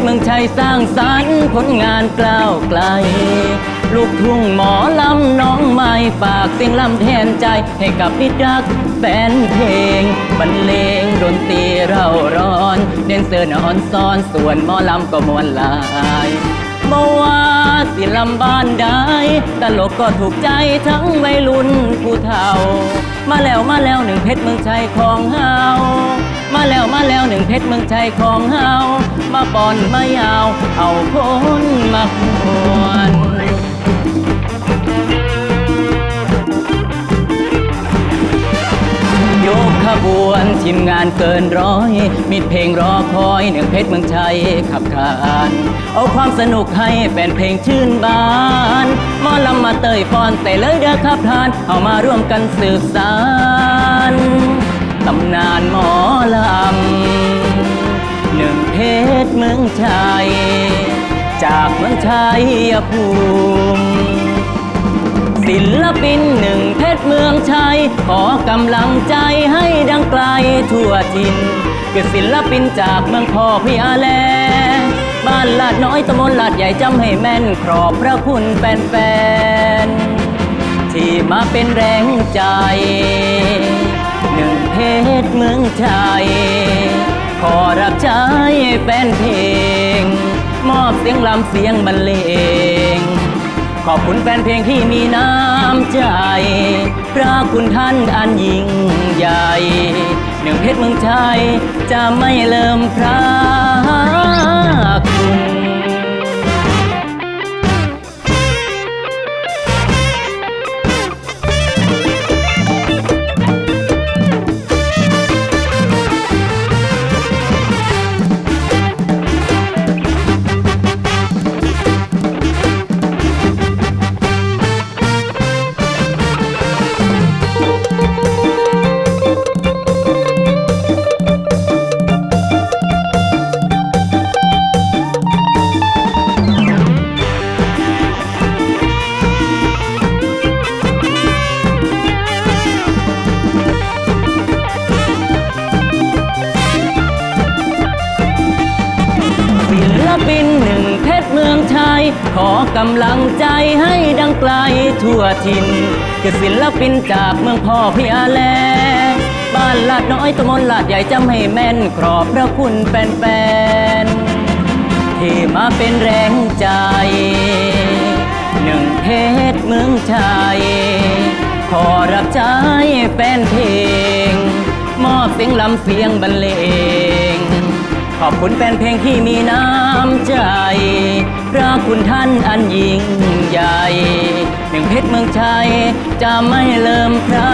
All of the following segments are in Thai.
ชรเมืองชัยสร้างสรรค์ผลงานกล้าวไกล ลูกทุ่งหมอลำน้องใหม่ฝากเสียงลำแทนใจให้กับมิรักแฟนเพลงบรรเลงดนตรีเราร้อน เดนเซอร์นอนซ้อนส่วนหมอลำก็มวนลายเมื่อว่าสิลำบ้านได้ตลกก็ถูกใจทั้งวัยรุ่นผู้เฒ่า มาแล้วมาแล้วหนึ่งเพชรเมืองชัยของเฮา แล้วมาแล้วหนึ่งเพชรเมืองชัยของเฮามาปอนมายาว เอาคนมาควนยกขบวนทีมงานเกินร้อย มิดเพลงรอคอยหนึ่งเพชรเมืองชัยขับขานเอาความสนุกให้แฟนเพลงชื่นบานมอลำมาเตยฟอนแต่เลยเด้อครับทาน เอามาร่วมกันสืบสานำนานหมอลำหนึ่งเพชรเมืองชัย จากเมืองชัยภูมิศิลปินหนึ่งเพชรเมืองชัย ขอกำลังใจให้ดังไกลทั่วถิ่นคือศิลปินจากเมืองพ่อพี่อาแล บ้านลาดน้อยตำบลลาดใหญ่จำให้แม่นขอบพระคุณแฟนๆที่มาเป็นแรงใจ หนึ่งเพชรเมืองชัยขอรับใช้แฟนเพลง มอบเสียงลำเสียงบรรเลง ขอบคุณแฟนเพลงที่มีน้ำใจ พระคุณท่านอันยิ่งใหญ่ หนึ่งเพชรเมืองชัยจะไม่เลิมพระ บินจากเมืองพ่อพี่อาแล บ้านลาดน้อยตำบลลาดใหญ่จำให้แม่นขอบพระคุณแฟนๆที่มาเป็นแรงใจ หนึ่งเพชรเมืองชัยขอรับใช้แฟนเพลง มอบเสียงลำเสียงบรรเลง ขอบคุณแฟนเพลงที่มีน้ำใจพระคุณท่านอันยิ่งใหญ่หนึ่งเพชรเมืองชัยจะไม่เลิมพระ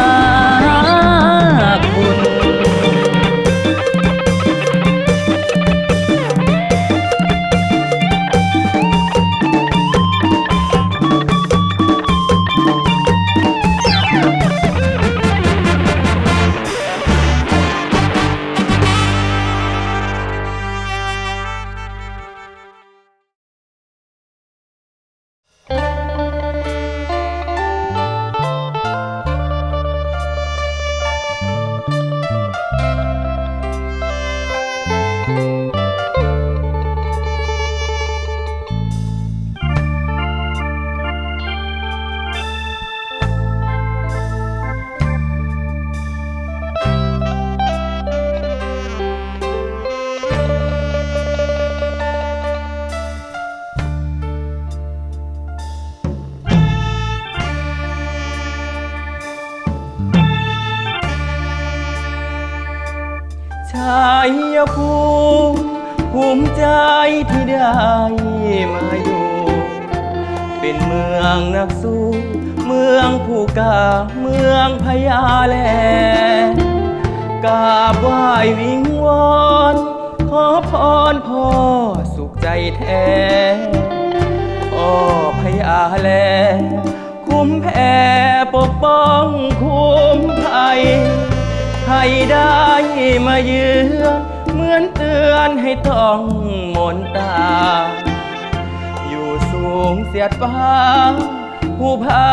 เป็นเมืองนักสู้ เมืองผู้กาเมืองพญาแลกราบไหว้วิงวอนขอพรพ่อสุขใจแท้พ่อพญาแลคุ้มแผ่ปกป้องคุ้มภัยให้ได้มาเยือนเหมือนเตือนให้ต้องมนตา งเสียดฟ้าผู้พา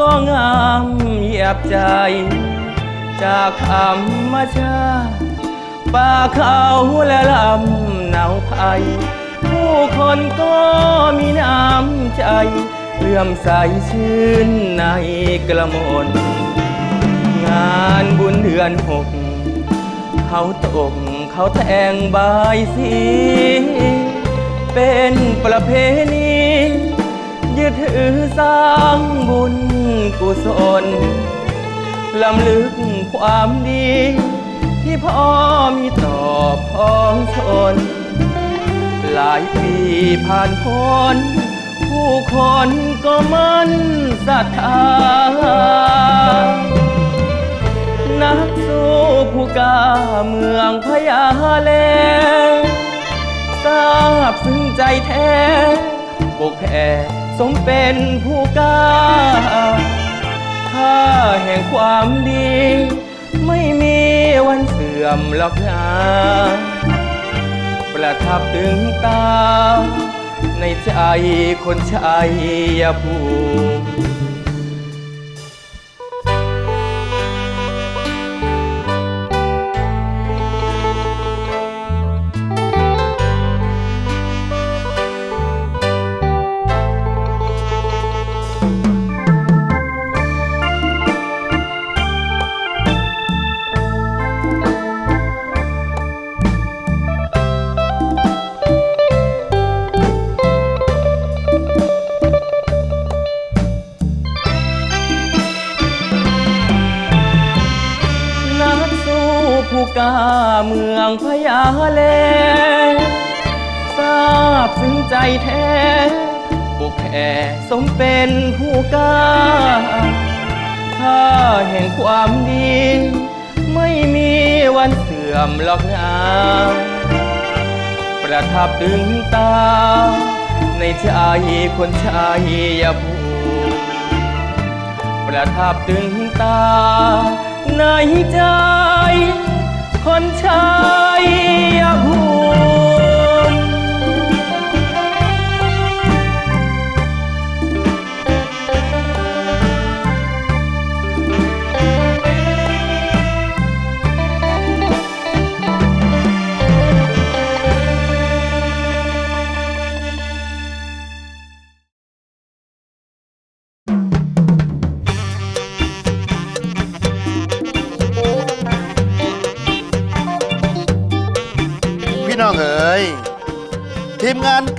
ก็งามเหยียบใจ จากธรรมชาติป่าเขาและลำหนาวไผ่ภูคนก็มีน้ำใจเลื่อมใสชื่นในกระมนงานบุญเดือนหก เขาตกเขาแทงบายสี เป็นประเพณี ยึดถือสร้างบุญกุศลลำลึกความดี ที่พ่อมีต่อพ้องชน หลายปีผ่านพ้นผู้คนก็มั่นศรัทธา นักสู้ผู้กล้าเมืองพญาแลทราบซึ้งใจแท้ปกแผ่ สมเป็นผู้กล้าค่าแห่งความดี ไม่มีวันเสื่อมหรอกนะประทับตึงตา ในใจคนชัยภูมิ กาเมืองพญาแลทราบซึ้งใจแท้ปกแผ่สมเป็นผู้กล้าค่าแห่งความดี ไม่มีวันเสื่อมหรอกนะประทับตึงตา ในใจคนชัยภูมิประทับตึงตา ในใจ คนชายภูมิ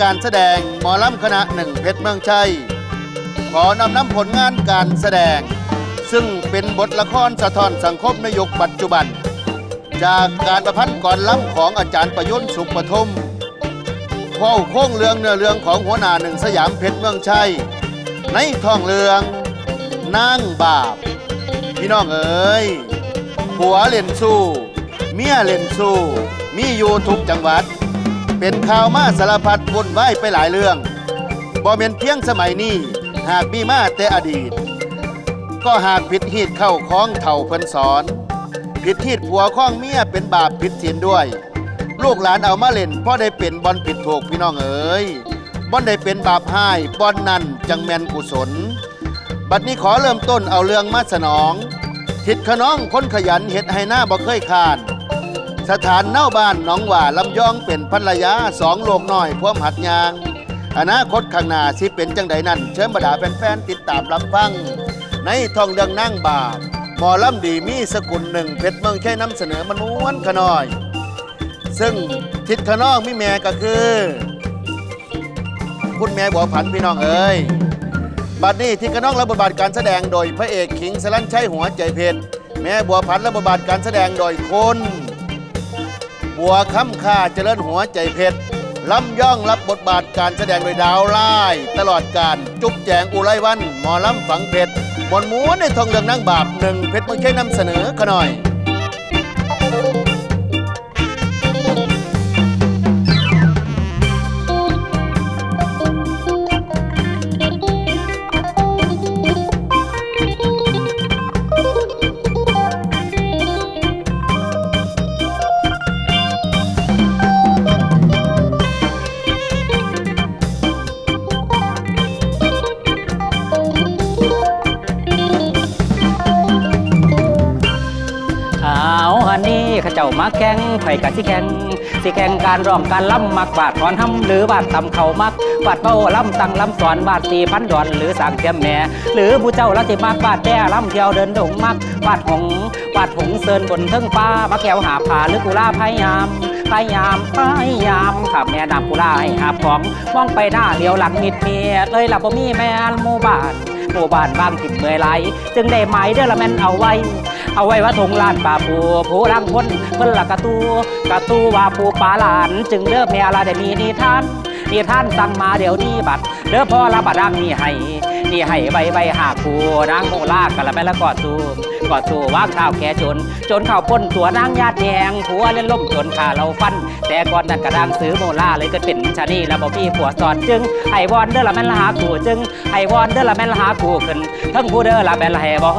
การแสดงหมอลำคณะหนึ่งเพชรเมืองชัย ขอนำน้ำผลงานการแสดง ซึ่งเป็นบทละครสะท้อนสังคมในยุคปัจจุบัน จากการประพันธ์ก่อนล้ำของอาจารย์ประยุนสุขปฐมเว้าโค้งเรืองเนื้อเรืองของหัวหน้าหนึ่งสยามเพชรเมืองชัย ในท้องเรืองนางบาป พี่น้องเอ๋ยผัวเล่นสู้ เมียเล่นสู้ มีอยู่ทุกจังหวัด เป็นข่าวมาสารพัดวุ่นวายไปหลายเรื่องบ่เป็นเพียงสมัยนี้หากมีมาแต่อดีต ก็หากผิดหีดเข้าของเถ่าเพิ่นสอน ผิดหีดผัวข้องเมียเป็นบาปผิดศีลด้วย ลูกหลานเอามาเล่นพ่อได้เป็นบอลผิดถูกพี่น้องเอ๋ยบอลได้เป็นบาปให้บอลนั่นจังแมนกุศล บัดนี้ขอเริ่มต้นเอาเรื่องมาสนองทิดขน้องคนขยันเห็ดให้หน้าบ่เคยคาน สถานเน่าบ้านหน้องหว่าลำยองเป็นภรรยาสองโลกน้อยพวมหัดยาง อนาคตข้างหน้าสิเป็นจังใดนั่น เชิญบรรดาแฟนๆติดตามรับฟัง ในทองเดืองนั่งบาปหมอลำดีมีสกุลหนึ่งเพชรเมืองแค่นำเสนอมันม้วนขน้อย ซึ่งทิดขนองมิแม่ก็คือ คุณแม่บัวผันพี่น้องเอ้ยบัดนี้ที่กระน้องรับบทบาทการแสดงโดยพระเอกขิงสลันชัยหัวใจเพชรแม่บัวพันธ์รับบทบาทการแสดงโดยคน บัวค้ำค่าเจริญหัวใจเพชรลำย่องรับบทบาทการแสดงโดยดาวไล่ตลอดการจุ๊บแจงอุไรวัน หมอลำฝังเพชรบนม้วนในทองเรืองนั่งบาปหนึ่งเพชรเมืองแค่นำเสนอขน่อย มาแข่งไผ่กัดสิแข่งสิแข่งการร้องการล่ำมักบาดถอนห้ำหรือบาดตำเขามักบาดเป้าล่ำสั่งล่ำสอนบาดตีพันดอนหรือสั่งเทียมแหม่หรือผู้เจ้าละสิมักบาดแต้ล่ำเที่ยวเดินดงมักบาดหงบาดหงเซินบนเทิงฟ้ามาแก้วหาผาหรือกุลาพยายามพยายามพยายามขับแม่นำกุลาให้หาของมองไปหน้าเลี้ยวหลังมิดเมียเลยหลับบ่มีแม่นหมู่บ้านหมู่บ้านบางถิ่เมื่อยไหลจึงได้หมายเด้อละแม่นเอาไว้ เอาไว้ว่าทงลานป่าปูผู้รังพ้นเพิ่นละกระตูกระตูว่าปูป่าหลาน จึงเด้อแม่ละได้มีนิทานนิทานสั่งมาเดี๋ยวนี้บัดเด้อพ่อละบัดรังนี่ให้นี่ให้ใบใบหาปูนางโมลากกันละแม่ละกอดตูมกอดตูว่างข้าวแก่จน จนข้าวพ้นตัวนางญาติแยงผัวเล่นล่มจนขาเราฟัน แต่ก่อนนั้นกระดังซื้อโมล่าเลยก็เป็นชานีแล้วบ่พี่ผัวสอนจึงให้วอนเด้อละแม่นละหากูจึงให้วอนเด้อละแม่นละหากูขึ้นทั้งผู้เด้อละแม่นละให้บ่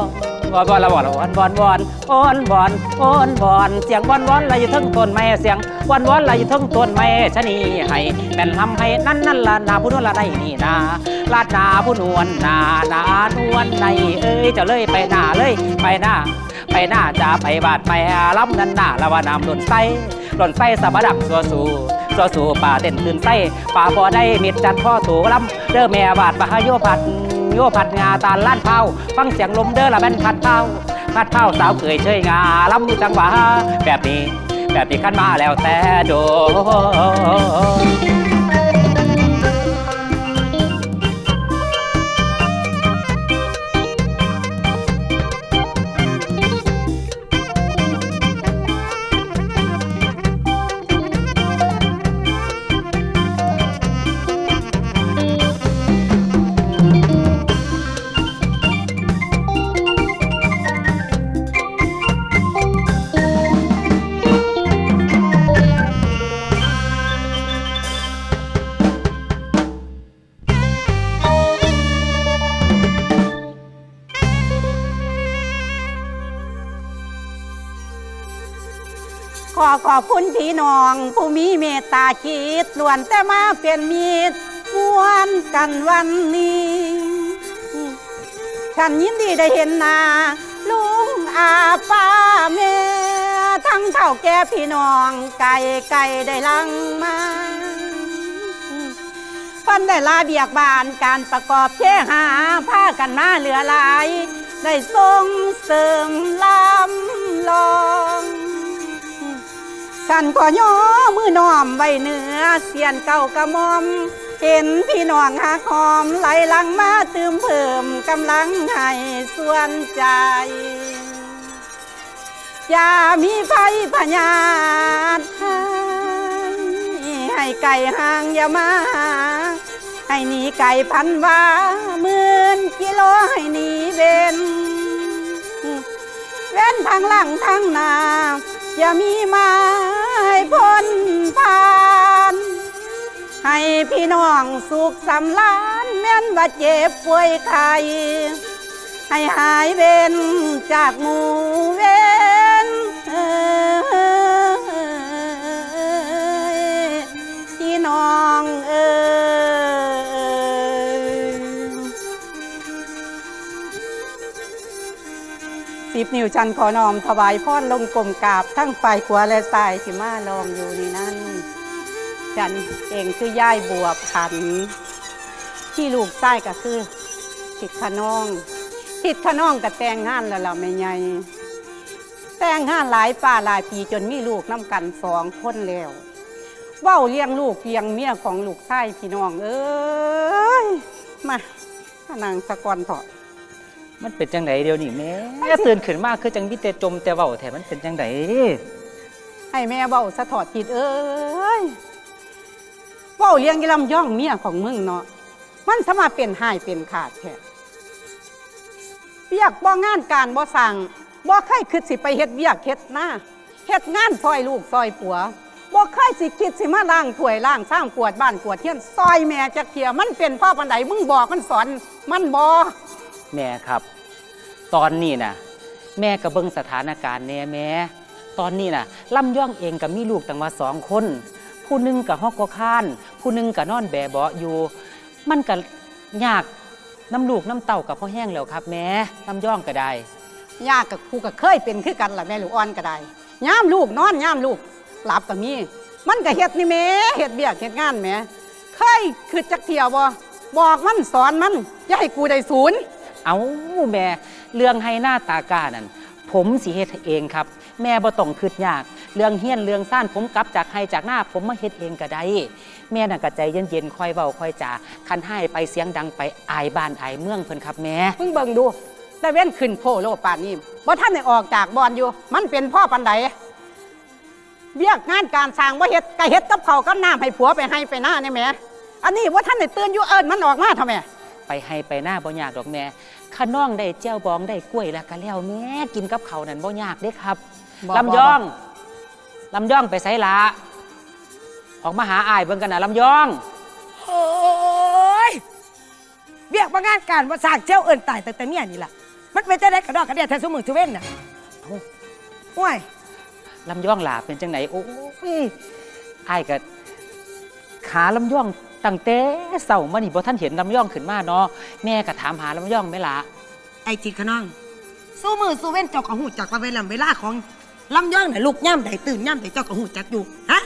วอนวอนละวอนวอนวอนวอนวอนวอนวอนวอนเสียงวอนวอนละอยู่ทั้งต้นไม้เสียงวอนวอนละอยู่ทั้งต้นไม้ชะนีให้แม่นทำให้นั่นนั่นละนาผู้นวลละได้นี่นาลาดนาผู้นวลนานานวลในเอ้ยจะเลยไปหน้าเลยไปหน้าไปหน้าจะไปบาดไปล้ำนั่นหน้าละว่านำหล่นไส้หล่นไส้สะบะดังสัวสูสัวสูป่าเต้นตื่นไส้ป่าพอได้มิดจัดพ่อสูล้ำเด้อแม่บาดปะโยพัด โยผัดงาตาลล้านเผาฟังเสียงลมเด้อละแม่นผัดเผาผัดเผาสาวเคยเชยงาล้ำมือจังหวะแบบนี้ แบบนี้ขั้นมาแล้วแต่โดน ขอขอบคุณพี่น้อง ผู้มีเมตตาคิดล้วนแต่มาเป็นมิตรมวนกันวันนี้ ฉันยินดีได้เห็นหน้าลุงอาป้าแม่ทั้งเท่าแก่พี่น้องไก่ไก่ได้ลังมาเพันได้ลาเบียกบานการประกอบเชหาผ้ากันมาเหลือหลาย ได้ทรงเสริมลำลอง ฉันก็ย่อมือน้อมไว้เหนือเสียนเก่ากระมอม เห็นพี่น้องหาคอมไหลลังมาเติมเพิ่มกำลังให้ส่วนใจอย่ามีไฟพญาตให้ให้ไก่ห่างอย่ามา ให้หนีไก่พันวาหมื่นกิโลให้หนีเว้นเว้นทางหลังทางหน้า อย่ามีมาให้พ้นผ่าน ให้พี่น้องสุขสำลานแม่นว่าเจ็บป่วยไข้ให้หายเว้นจากหมู่เว้นพี่น้องเอ้ย สิบนิ้วชันขอนอมถวายพรลงกลมกราบ ทั้งฝ่ายขวาและซ้ายที่มาลองอยู่นี่นั่นฉันเองคือย่ายบัวพัน ที่ลูกไส้ก็คือทิดขน้องทิดขน้องกับแต่งงานแล้วล่ะแม่ใหญ่แต่งงานหลายป่าหลายปีจนมีลูกน้ำกันสองคนแล้วเว้าเลี้ยงลูกเลี้ยงเมียของลูกไส้พี่น้องเอ้ยมาพนางสะกอนเถอะ มันเป็นจังไดเดี๋ยวนี้แม่ตื่นขึ้นมาคือจังมีแต่จมแต่เว้าแถมันเป็นจังไดให้แม่เบาสะถอดจิตเอ้ยเบาเลี้ยงอีลำย่องเมียของมึงเนาะมันสามาเป็นหายเป็นขาดแท้เบียกบ่งานการบ่สั่งบ่เคยคิดสิไปเฮ็ดเบียกเฮ็ดหน้าเฮ็ดงานซอยลูกซอยผัวบ่เคยสิคิดสิมาล้างถ้วยล้างสร้างกวดบ้านกวดเทียนซอยแม่จักเทียมันเป็นพ่อปันไดมึงบอกมันสอนมันบ่ แม่ครับ ตอนนี้นะแม่ก็เบิ่งสถานการณ์แน่แม่ตอนนี้นะลำย่องเองก็มีลูกตั้งมาสองคน ผู้หนึงกับฮอกกข้าน ผู้หนึงกับนอนแบเบาะอยู่ มันก็ยากน้ำลูกน้ำเต่ากับพ่อแห้งแล้วครับ แม่ลำย่องก็ได้ยากกับครูก็เคยเป็นคือกันล่ะแม่ลูกอ่อนก็ได้ย่ามลูกนอนย่ามลูกหลับก็มี มันก็เฮ็ดนี่แม่เฮ็ดเบียกเฮ็ดงานแม่เคยคือจักเที่ยวบ่บอกมันสอนมันอย่าให้กูได้ศูนย์ เอาแม่เรื่องให้หน้าตากานั่นผมสิเฮ็ดเองครับ แม่บ่ต้องคิดยาก เรื่องเฮี้ยนเรื่องซ่านผมกลับจากให้จากหน้าผมมาเฮ็ดเองก็ได้ แม่น่ะก็ใจเย็นๆค่อยเว้าค่อยจาคันให้ไปเสียงดังไปอายบ้านอายเมืองเพิ่นครับแม่มึงเบิ่งดูแต่เว้นขึ้นโพโลป่านนี้บ่ท่านได้ออกจากบอนอยู่ มันเป็นพ่อปันใดเบียกงานการสร้างบ่เฮ็ดก็เฮ็ดกับเขาวกับน้ำให้ผัวไปให้ไปหน้านี่แหม่อันนี้ว่าท่านได้ตื่นอยู่เอิ้นมันออกมาทำไม ไปให้ไปหน้าบ่ยากดอกแม่ข้าน้องได้เจ้าบองได้กล้วยแล้วก็แล้วแม่กินกับเขาวนั่นบ่ยากเด้ครับบ่ลำยองลำยองไปไสละออกมาหาอายเบิ่งกันนะลำยอง โอ้ยเบียกมางานการว่าสร้างเจ้าเอินตายแต่แต่เนี่ยนี่ล่ะ มันเป็นจะได้กระดอกกระเดียแทนสมือทุเว้นน่ะเอ้า โอ้ยลำย่องหลาเป็นจังไหนโอ้ยอ้ายก็ ขาลำย่องตั้งแต่เสามานี่บ่ท่านเห็นลำย่องขึ้นมาเนาะแม่ก็ถามหาลำย่องไหม่ละไอจิตขน้อง สู้มือสู้เว้นเจ้าของหูจักว่าเวลาเวลาของลำย่องน่ะลูกย่ำใดตื่นย่ำใดเจ้าของหูจักอยู่ฮะ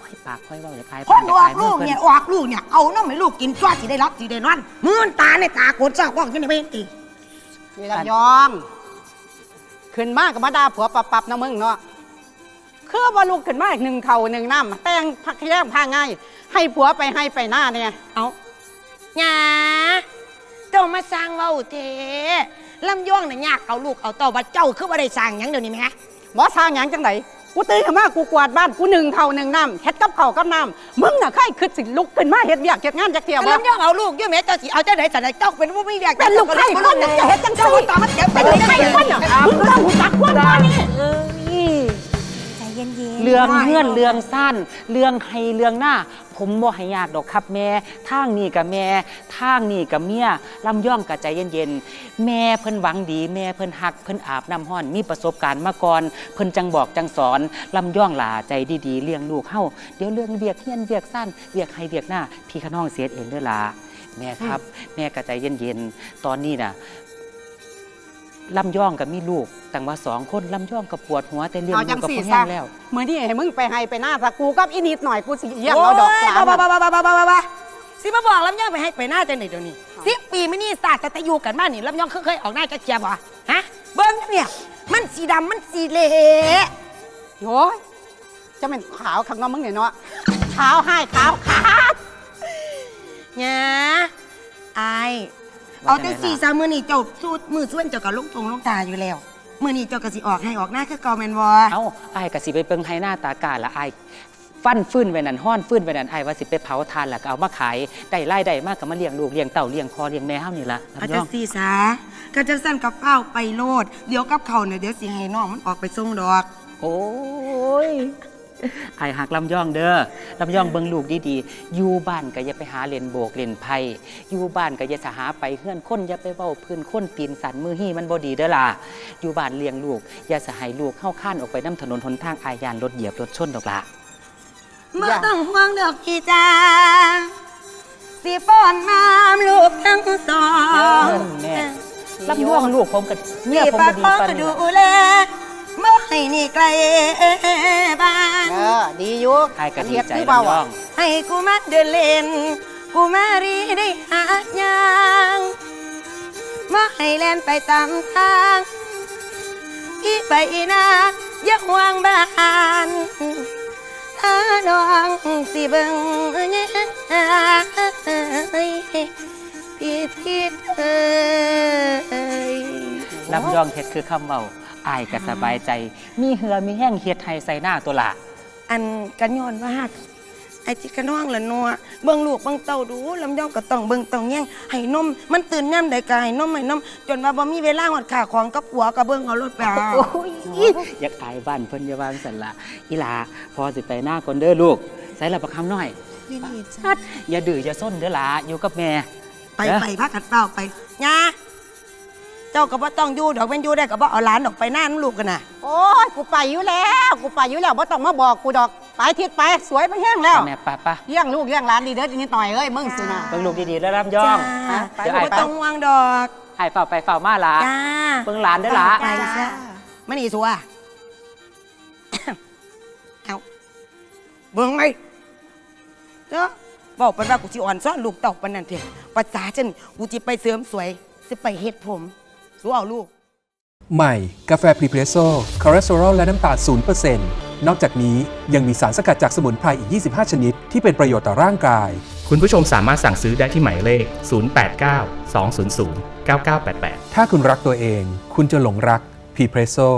ค่อยปากค่อยเว้าอย่าคายคนปาออกย่าลูคายกมือเนี่ยพิ่ออกลูกเนี่ยเอาน้องให้ลูกกินจ้าสิได้รับสิได้นอนมือมันตาในตาโกนเจ้าว่องยังไงไม่เห็นตีนี่ลำยอง ขึ้นมากับมาดาผัวปับปับๆนะมึงเนาะ คือว่าลูกขึ้นมาอีกหนึ่งเข่าหนึ่งน้ำแต่งพักแย่งผ้าง่าย ให้ผัวไปให้ไปหน้าเนี่ยเอาหยาเจ้ามาสร้างเว้าเทลำย่องน่ะยากเอาลูกเอาเต่าบัดเจ้าคือว่าได้สร้างหยังเดี๋ยวนี้ไหมฮะหมอสร้างหยังจังไดกูตื่นขึ้นมากูกวาดบ้านกูหนึ่งเข่าหนึ่งน้ำเฮ็ดกับเข่าวกับน้ำมึงน่ะใครขึ้นสิลุกขึ้นมาเฮ็ดเบียกเฮ็ดงานจักเที่ยวแต่บ่ลำย่องเอาลูกอยุ่แม่เจ้าสิเอาเจ้าไหนสันไหนเจ้าเป็นผู้ไม่อยากเป็นลูกไข่คนจะเฮ็ดจังเจ้าซี่ต่อมาเสียเป็เป็นนลูลูกกไข่ไข่คคนนเหรอน่ะมึงต้องหูจักคนมานี่ เอ้ยใจเย็นๆเรื่องเงื่อนเรื่องสั้น เรื่องให้เรื่องหน้า ผมบ่ให้ยากดอกครับแม่ทางนี่กับแม่ทางนี่กับเมียลำย่องกับใจเย็นๆแม่เพิ่นหวังดี แม่เพิ่นหักเพิ่นอาบน้ำห้อนมีประสบการณ์มาก่อนเพิ่นจังบอกจังสอนลำย่องหลาใจดีๆเลี้ยงลูกเฮาเดี๋ยวเรื่องเวียกเฮียนเวียกสั้นเวียกให้เวียกหน้าพี่ขน้องเสียเองเด้อล่ะแม่ครับ แม่ก็ใจเย็นๆตอนนี้น่ะ ลำย่องกับมีลูกตั้งว่าสองคนลำย่องกับปวดหัวแต่เลี้ยงเอาลูจักงกับสี่พ่อซะแห้งแล้วมื้อนี้ให้มึงไปให้ไปหน้าซะกูกับอีนิดหน่อยกูสิเยี่ยมเอาดอกสามบ้าอะบ้าบ้าบ้าบ้าบ้าบ้าสิมาบอกลำย่องไปให้ไปหน้าจังไหนเดี๋ยวนี้สิบปีไม่นี่ศาสตร์แต่แต่อยู่กันบ้านนี่ลำย่องเคยออกหน้าจะเจียบวะฮะ เบิ้งเนี่ยมันสีดำมันสีเละโอ้ยจะเป็นขาวข้างนอกมึงเนี่ยเนาะขาวให้ขาวขาวเนี่ยไอาย เอาแต่สี่สามมือนี่เจ้าสูดมือส่วนเจ้ากับลูกทงลูกตาอยู่แล้วมือนี่เจ้าก็สิออกให้ออกหน้าคือเกอแมนวอเอ้าไอ้ายก็สิไปเปิงให้หน้าตากาละไอ้ายฟันฟื้นไว้นั่นห้อนฟื้นไว้นั่นไอ้ายว่าสิไปเผาทานแล้วก็เอามาขายได้ไล่ได้มากก็มาเลี้ยงลูกเลี้ยงเต่าเลี้ยงคอเลี้ยงแม่เฮานี่ละอาลำจยจะองสี่สาก็จะสั้นกับเป้าไปโลด เดี๋ยวกับเขาเนี่ยเดี๋ยวสิให้น้องมันออกไปส่งดอก โอ้ย ไอ้ายหักลำยองเด้อลำยองเบิ่งลูกดีๆอยู่บ้านก็อย่าไปหาเล่นโบกเล่นไพ่อยู่บ้านก็อย่าสหาไปเฮือนคนอย่าไปเว้าพื้นคนตีนสันมือหี่มันบ่ดีเด้อล่ะอยู่บ้านเลี้ยงลูก อย่าสะให้ลูกเข้าข้านออกไปนํถนนหนทางอายานรถเหยียบรถชนดอกล่ะเมื่อต้องห่วงดอกพี่จ้าสิป้อนน้ำลูกทั้งสองแม่ลำย่องลูกผมกับเมียพี่ผมปาก็กดีพ่อปานก็นี้ดูล่ะแลบ่ให้หนี่ไกลบ้าน เออดีอยู่ไอ้ายก็ดีเฮ็ดใจคือเบาลำย่อะอง ให้กูมาเดินเล่น กูมารีได้หาดยางบ่ให้แล่นไปตามทางพี่ไปนะอย่าห่วงบ้านถ้าน้องสิเบิ่งเนี่ยพี่ทิดเอ้ย ลำย่องเฮ็ดคือคำเว้า อายก็สบายใจ มีเหือมีแห้งเฮ็ดให้ใส่หน้าตัวละอันกันย้อนว่าหักไอ้จิกระน้องละนัวเบิ่งลูกเบิ่งเต้าดูลำย่องก็ต้องเบิ่งต้องแย่งให้นมมันตื่นย่ำใดก็ให้นมให้นมจนว่าบ่มีเวลาหอดขาของกับผัวก็เบิ่งเอารถไปเอาโอ้ยอยากอายบ้านเพิ่นอย่าวางสันละอีหลาพอสิไปหน้าคนเด้อลูกใส่ละประคำน้อยฮัดอย่าดื้ออย่าส้นเด้อหล่ะอยู่กับแม่ไปไปพักกัดเป้าไปยาเจ้าก็บ่ต้องอยู่ดอกเป็นอยู่ได้ก็บ่เอาหลานออกไปหน้าน้ำลูกกันน่ะโอ้ยกูไปอยู่แล้ว กูไปอยู่แล้วบ่ต้องมาบอกกูดอกไปทิศไปสวยไปแห้งแล้วแม่ป้าป้าเลี้ยงลูกเลี้ยงหลานดีเด้อนิดหน่อยเอ้ยมึงสินะเบิ่งลูกดีๆแล้วลำย่องจ้าไปเดี๋ยวบ่อายไปต้องห่วงดอกอายเฝ้าไปเฝ้ามาล่ะจ้าเบิ่งหลานเด้อหล่ะไปซะมันอีสัวเอาเบิ่งไหมเจ้าบอกไปว่ากูสิอ่อนซ้อนลูกเต่าปานนั้นเถอะภาษาฉันกูจิไปเสริมสวยสิไปเฮ็ดผม สู้เอาลูก ใหม่ กาแฟพรีเพรสโซ่คอเลสเตอรอลและน้ำตาล0%นอกจากนี้ยังมีสารสกัดจากสมุนไพรอีก 25 ชนิด ที่เป็นประโยชน์ต่อร่างกาย คุณผู้ชมสามารถสั่งซื้อได้ที่หมายเลข 089 200 9988 ถ้าคุณรักตัวเอง คุณจะหลงรักพรีเพรสโซ่